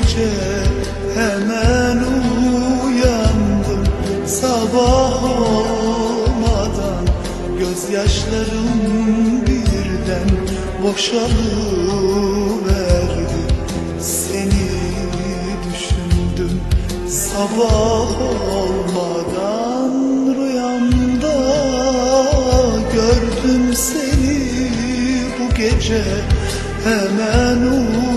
gece hemen uyandım. Sabah olmadan gözyaşlarım birden boşalıverdi. Seni düşündüm. Sabah olmadan rüyamda gördüm seni. Bu gece hemen uyandım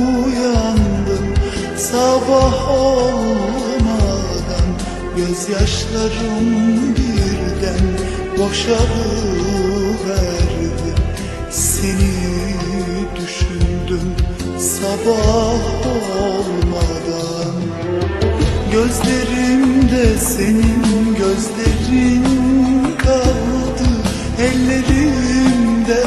Gözyaşlarım birden boşalıverdi Seni düşündüm sabah olmadan. Gözlerimde senin gözlerin kaldı Ellerimde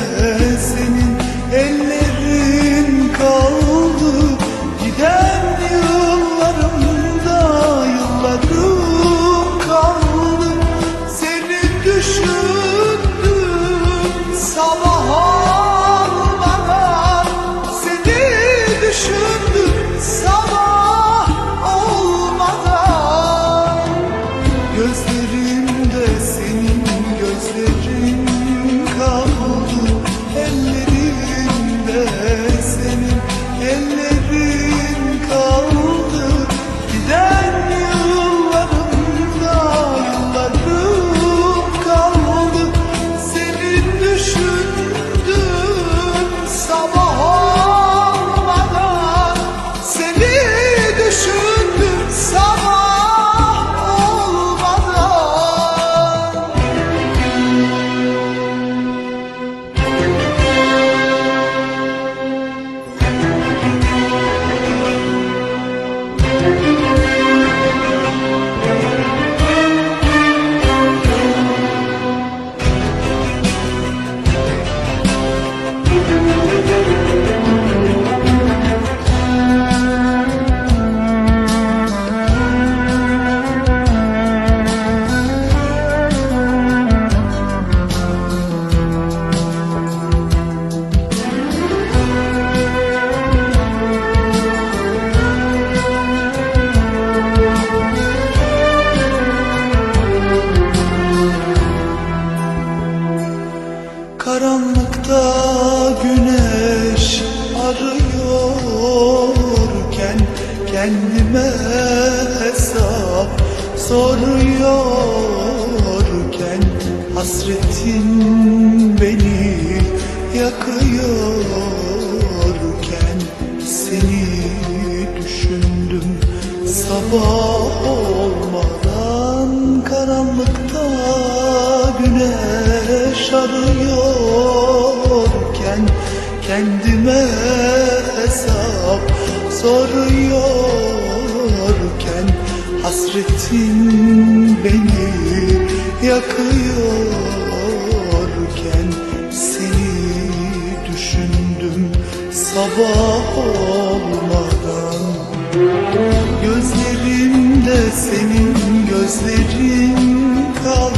Kendime hesap soruyorken Hasretin beni yakıyorken Seni düşündüm. Sabah olmadan Karanlıkta güneş arıyorken Kendime soruyorken Hasretin beni yakıyorken Seni düşündüm sabah olmadan. Gözlerimde senin gözlerin kaldı